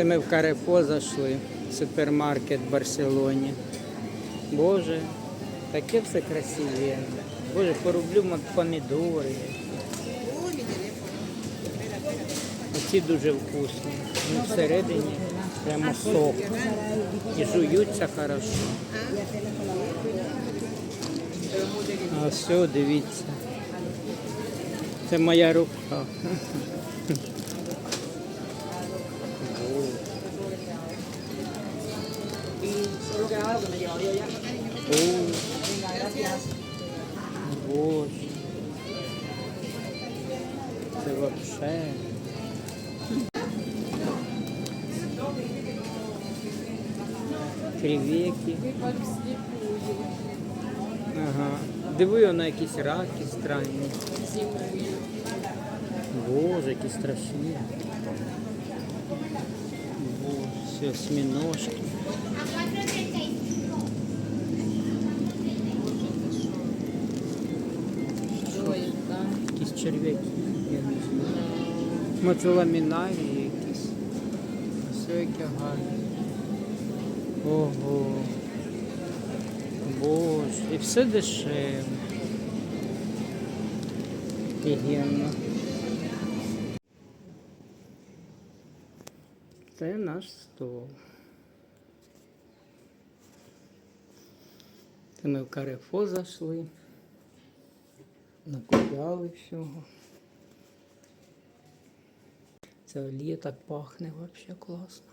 Це ми в Карефо зайшли, супермаркет в Барселоні. Боже, таке все красиве. Боже, порублю помідори. Оці дуже вкусні. Ну, всередині прямо сок. І жуються хорошо. А все, дивіться. Це моя рука. Боже. Це вообще. Креветки. Ага. Диви, воно якісь раки странні. Боже, які страшні. Боже, все, черв'яки, я не знаю. Ну, якісь. Все яке гарне. Ого. Боже, і все дешеве. Офігенно. Це наш стол. Це ми в Карефо зайшли. Накупляли всього. Це олія так пахне вообще класно.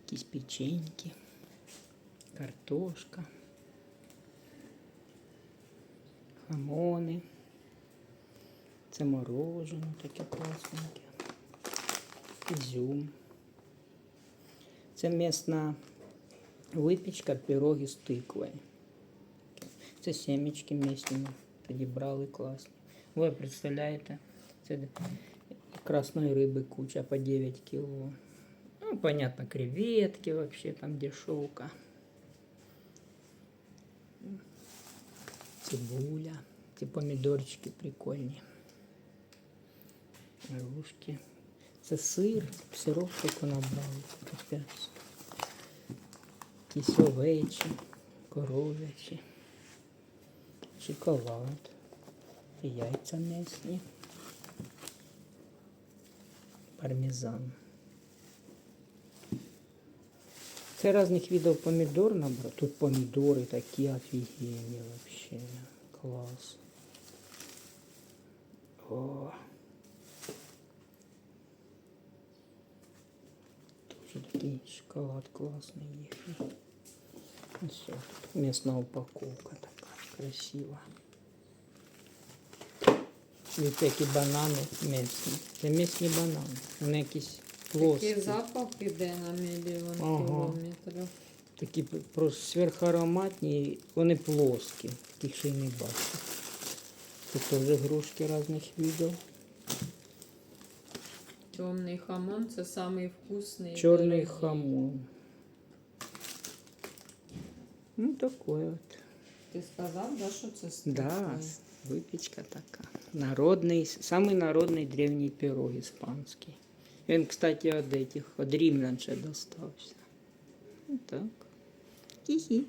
Якісь печеньки, картошка, хамони. Це мороженое таке класненьке. Ізюм. Це місна випічка пироги з тиквою. Це семечки місні тоді брали класні. Ви представляєте, це красної риби куча по 9 кіло. Ну, понятно, креветки вообще там дешевка. Цибуля. Ці помідорчики прикольні. Грушки. Це сир, сироп тільки набрали. Капець. Якісь овечі, коров'ячі шоколад, яйця м'ясні, пармезан. Це різних видів помідор набрав. Тут помідори такі офігенні вообще. Клас. О. Тоже такий шоколад класний їхній. Ось тут м'ясна упаковка така красива. І такі банани м'ясні. Це м'ясні банани. Вони якісь плоскі. Такий запах іде на мільйон Ага. кілометрів. Такі просто сверхароматні, вони плоскі. Таких ще й не бачу. Тут теж грушки різних видів. Темний хамон це самий вкусний. і Чорний дорогий. хамон. Ну, такой от. Ти сказав, да, що це стигло? Да, выпечка така. Народний, самый народний древній пирог іспанський. Він, кстати, від этих, від римлян ще достався. Ну так. Хі-хі.